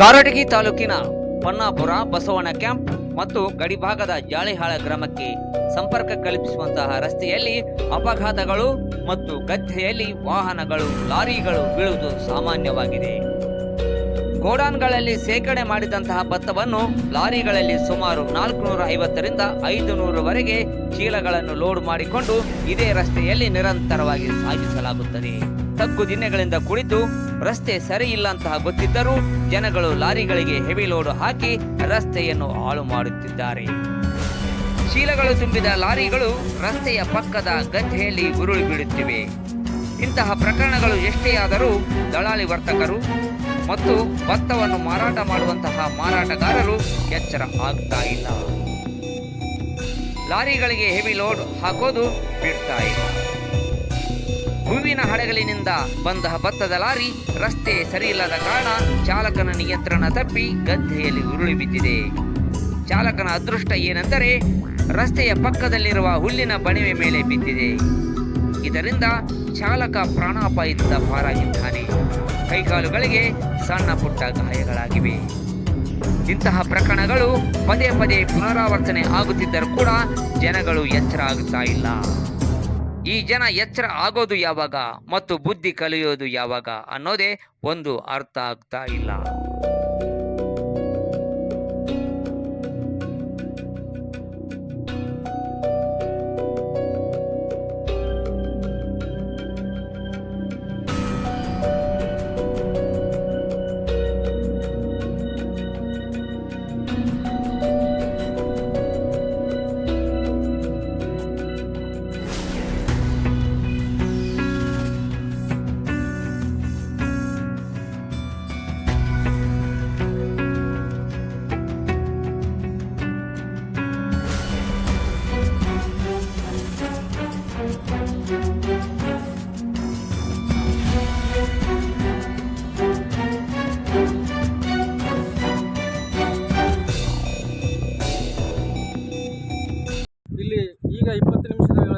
ಕಾರಟಗಿ ತಾಲೂಕಿನ ಪನ್ನಾಪುರ ಬಸವಣ್ಣ ಕ್ಯಾಂಪ್ ಮತ್ತು ಗಡಿಭಾಗದ ಜಾಳಿಹಾಳ ಗ್ರಾಮಕ್ಕೆ ಸಂಪರ್ಕ ಕಲ್ಪಿಸುವಂತಹ ರಸ್ತೆಯಲ್ಲಿ ಅಪಘಾತಗಳು ಮತ್ತು ಗದ್ದೆಯಲ್ಲಿ ವಾಹನಗಳು, ಲಾರಿಗಳು ಬೀಳುವುದು ಸಾಮಾನ್ಯವಾಗಿದೆ. ಗೋಡಾನ್ಗಳಲ್ಲಿ ಶೇಖರಣೆ ಮಾಡಿದಂತಹ ಭತ್ತವನ್ನು ಲಾರಿಗಳಲ್ಲಿ ಸುಮಾರು ನಾಲ್ಕುನೂರ ಐವತ್ತರಿಂದ ಐದು ನೂರವರೆಗೆ ಚೀಲಗಳನ್ನು ಲೋಡ್ ಮಾಡಿಕೊಂಡು ಇದೇ ರಸ್ತೆಯಲ್ಲಿ ನಿರಂತರವಾಗಿ ಸಾಗಿಸಲಾಗುತ್ತದೆ. ತಗ್ಗು ದಿನಗಳಿಂದ ಕುಳಿತು ರಸ್ತೆ ಸರಿ ಇಲ್ಲ ಅಂತಹ ಗೊತ್ತಿದ್ದರೂ ಜನಗಳು ಲಾರಿಗಳಿಗೆ ಹೆವಿ ಲೋಡ್ ಹಾಕಿ ರಸ್ತೆಯನ್ನು ಹಾಳು ಮಾಡುತ್ತಿದ್ದಾರೆ. ಚೀಲಗಳು ತುಂಬಿದ ಲಾರಿಗಳು ರಸ್ತೆಯ ಪಕ್ಕದ ಗದ್ದೆಯಲ್ಲಿ ಉರುಳಿ ಬೀಳುತ್ತಿವೆ. ಇಂತಹ ಪ್ರಕರಣಗಳು ಎಷ್ಟೇ ಆದರೂ ದಳಾಳಿ ವರ್ತಕರು ಮತ್ತು ಭತ್ತವನ್ನು ಮಾರಾಟ ಮಾಡುವಂತಹ ಮಾರಾಟಗಾರರು ಎಚ್ಚರ ಆಗ್ತಾ ಇಲ್ಲ. ಲಾರಿಗಳಿಗೆ ಹೆವಿ ಲೋಡ್ ಹಾಕೋದು ಬಿಡ್ತಾ ಇಲ್ಲ. ಹೂವಿನ ಹಡಗಲಿನಿಂದ ಬಂದ ಭತ್ತದ ಲಾರಿ ರಸ್ತೆ ಸರಿಯಿಲ್ಲದ ಕಾರಣ ಚಾಲಕನ ನಿಯಂತ್ರಣ ತಪ್ಪಿ ಗದ್ದೆಯಲ್ಲಿ ಉರುಳಿ ಬಿದ್ದಿದೆ. ಚಾಲಕನ ಅದೃಷ್ಟ ಏನೆಂದರೆ ರಸ್ತೆಯ ಪಕ್ಕದಲ್ಲಿರುವ ಹುಲ್ಲಿನ ಬಣಿವೆ ಮೇಲೆ ಬಿದ್ದಿದೆ. ಇದರಿಂದ ಚಾಲಕ ಪ್ರಾಣಾಪಾಯದಿಂದ ಪಾರಾಗಿದ್ದಾನೆ. ಕೈಕಾಲುಗಳಿಗೆ ಸಣ್ಣ ಪುಟ್ಟ ಗಾಯಗಳಾಗಿವೆ. ಇಂತಹ ಪ್ರಕರಣಗಳು ಪದೇ ಪದೇ ಪುನರಾವರ್ತನೆ ಆಗುತ್ತಿದ್ದರೂ ಕೂಡ ಜನಗಳು ಎಚ್ಚರ ಆಗುತ್ತಾ ಇಲ್ಲ. ಈ ಜನ ಎಚ್ಚರ ಆಗೋದು ಯಾವಾಗ ಮತ್ತು ಬುದ್ಧಿ ಕಲಿಯೋದು ಯಾವಾಗ ಅನ್ನೋದೇ ಒಂದು ಅರ್ಥ ಆಗ್ತಾ ಇಲ್ಲ.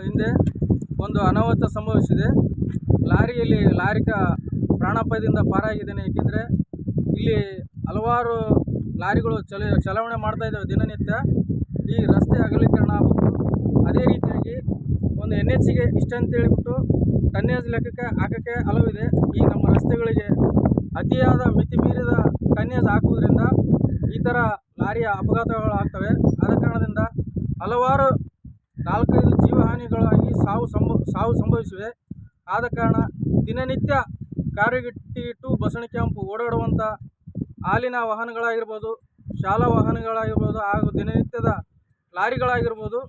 ಹಿಂದೆ ಒಂದು ಅನಾಹುತ ಸಂಭವಿಸಿದೆ. ಲಾರಿಯಲ್ಲಿ ಲಾರಿಕ ಪ್ರಾಣಾಪಾಯದಿಂದ ಪಾರಾಗಿದ್ದೇನೆ. ಏಕೆಂದರೆ ಇಲ್ಲಿ ಹಲವಾರು ಲಾರಿಗಳು ಚಲ, ಚಲಾವಣೆ ಮಾಡ್ತಾ ಇದ್ದಾವೆ ದಿನನಿತ್ಯ. ಈ ರಸ್ತೆ ಅಗಲೀಕರಣ ಆಗಬೇಕು ಅದೇ ರೀತಿಯಾಗಿ ಒಂದು ಎನ್ ಎಚ್ ಸಿಗೆ ಇಷ್ಟ ಅಂತ ಹೇಳಿಬಿಟ್ಟು ಟನ್ನೇಜ್ ಲೆಕ್ಕಕ್ಕೆ ಹಾಕೋಕ್ಕೆ ಹಲವಿದೆ ಈ ನಮ್ಮ ರಸ್ತೆಗಳಿಗೆ ಅತಿಯಾದ ಮಿತಿ ಮೀರಿದ ಟನ್ನೇಜ್ ಹಾಕುವುದರಿಂದ ಈ ಥರ ಲಾರಿಯ ಅಪಘಾತಗಳು ಆಗ್ತವೆ. ಆದ ಕಾರಣದಿಂದ ಹಲವಾರು ನಾಲ್ಕೈದು ಸಾವು ಸಂಭವ ಸಾವು ಸಂಭವಿಸಿವೆ. ಆದ ಕಾರಣ ದಿನನಿತ್ಯ ಕಾರಿಗಿಟ್ಟಿ ಟು ಬಸಣ ಕ್ಯಾಂಪು ಓಡಾಡುವಂಥ ಹಾಲಿನ ವಾಹನಗಳಾಗಿರ್ಬೋದು, ಶಾಲಾ ವಾಹನಗಳಾಗಿರ್ಬೋದು ಹಾಗೂ ದಿನನಿತ್ಯದ ಲಾರಿಗಳಾಗಿರ್ಬೋದು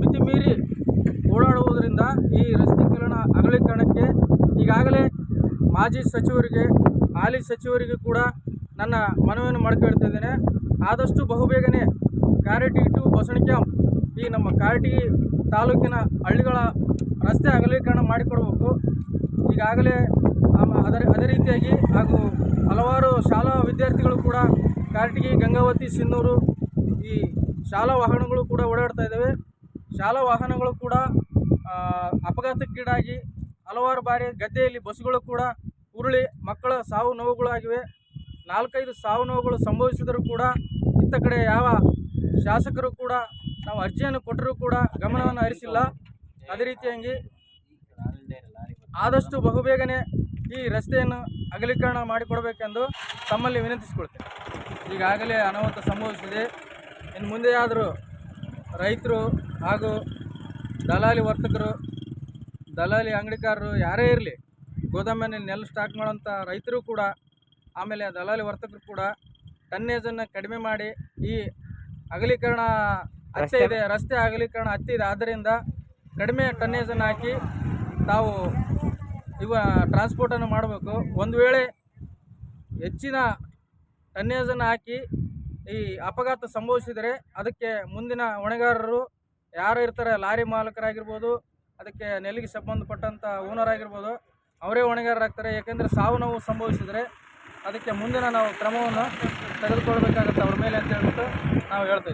ಮಿತಿ ಮೀರಿ ಓಡಾಡುವುದರಿಂದ ಈ ರಸ್ತೀಕರಣ ಅಗಲೀಕರಣಕ್ಕೆ ಈಗಾಗಲೇ ಮಾಜಿ ಸಚಿವರಿಗೆ, ಹಾಲಿ ಸಚಿವರಿಗೆ ಕೂಡ ನನ್ನ ಮನವಿಯನ್ನು ಮಾಡ್ಕೊಳ್ತಾ ಇದ್ದೇನೆ. ಆದಷ್ಟು ಬಹುಬೇಗನೆ ಕ್ಯಾರೆಟಿ ಟು ಬಸವಣ ಈ ನಮ್ಮ ಕಾರ್ಟಿ ತಾಲೂಕಿನ ಹಳ್ಳಿಗಳ ರಸ್ತೆ ಅಗಲೀಕರಣ ಮಾಡಿಕೊಡಬೇಕು. ಈಗಾಗಲೇ ಅದರ ಅದೇ ರೀತಿಯಾಗಿ ಹಾಗೂ ಹಲವಾರು ಶಾಲಾ ವಿದ್ಯಾರ್ಥಿಗಳು ಕೂಡ ಕಾರ್ಟಿಗೆ ಗಂಗಾವತಿ, ಸಿನ್ನೂರು ಈ ಶಾಲಾ ವಾಹನಗಳು ಕೂಡ ಓಡಾಡ್ತಾ ಇದ್ದಾವೆ. ಶಾಲಾ ವಾಹನಗಳು ಕೂಡ ಅಪಘಾತಕ್ಕೀಡಾಗಿ ಹಲವಾರು ಬಾರಿ ಗದ್ದೆಯಲ್ಲಿ ಬಸ್ಗಳು ಕೂಡ ಉರುಳಿ ಮಕ್ಕಳ ಸಾವು ನೋವುಗಳಾಗಿವೆ. ನಾಲ್ಕೈದು ಸಾವು ನೋವುಗಳು ಸಂಭವಿಸಿದರೂ ಕೂಡ ಇತ್ತ ಕಡೆ ಯಾವ ಶಾಸಕರು ಕೂಡ ನಾವು ಅರ್ಜಿಯನ್ನು ಕೊಟ್ಟರೂ ಕೂಡ ಗಮನವನ್ನು ಹರಿಸಿಲ್ಲ. ಅದೇ ರೀತಿಯಾಗಿ ಆದಷ್ಟು ಬಹುಬೇಗನೆ ಈ ರಸ್ತೆಯನ್ನು ಅಗಲೀಕರಣ ಮಾಡಿಕೊಡಬೇಕೆಂದು ತಮ್ಮಲ್ಲಿ ವಿನಂತಿಸಿಕೊಳ್ತೇನೆ. ಈಗಾಗಲೇ ಅನಾಹುತ ಸಂಭವಿಸಿದೆ. ಇನ್ನು ಮುಂದೆಯಾದರೂ ರೈತರು ಹಾಗೂ ದಲಾಲಿ ವರ್ತಕರು, ದಲಾಲಿ ಅಂಗಡಿಕಾರರು ಯಾರೇ ಇರಲಿ, ಗೋದಾಮಿನಲ್ಲಿ ನೆಲ ಸ್ಟಾಕ್ ಮಾಡೋಂಥ ರೈತರು ಕೂಡ, ಆಮೇಲೆ ದಲಾಲಿ ವರ್ತಕರು ಕೂಡ ಟನ್ನೇಜನ್ನು ಕಡಿಮೆ ಮಾಡಿ ಈ ಅಗಲೀಕರಣ ಹತ್ತೆ ಇದೆ. ರಸ್ತೆ ಅಗಲೀಕರಣ ಹತ್ತಿದೆ ಆದ್ದರಿಂದ ಕಡಿಮೆ ಟನ್ನೇಜನ್ನು ಹಾಕಿ ತಾವು ಇವ ಟ್ರಾನ್ಸ್ಪೋರ್ಟನ್ನು ಮಾಡಬೇಕು. ಒಂದು ವೇಳೆ ಹೆಚ್ಚಿನ ಟನ್ನೇಜನ್ನು ಹಾಕಿ ಈ ಅಪಘಾತ ಸಂಭವಿಸಿದರೆ ಅದಕ್ಕೆ ಮುಂದಿನ ಹೊಣೆಗಾರರು ಯಾರು ಇರ್ತಾರೆ? ಲಾರಿ ಮಾಲಕರಾಗಿರ್ಬೋದು ಅದಕ್ಕೆ ನೆಲ್ಲಿಗೆ ಸಂಬಂಧಪಟ್ಟಂಥ ಓನರ್ ಆಗಿರ್ಬೋದು ಅವರೇ ಹೊಣೆಗಾರರಾಗ್ತಾರೆ ಏಕೆಂದರೆ ಸಾವು ನೋವು ಸಂಭವಿಸಿದರೆ ಅದಕ್ಕೆ ಮುಂದಿನ ನಾವು ಕ್ರಮವನ್ನು ತೆಗೆದುಕೊಳ್ಬೇಕಾಗುತ್ತೆ. ಅವ್ರ ಮೇಲೆ ಅಂತ ಹೇಳ್ಬಿಟ್ಟು ನಾವು ಹೇಳ್ತಾ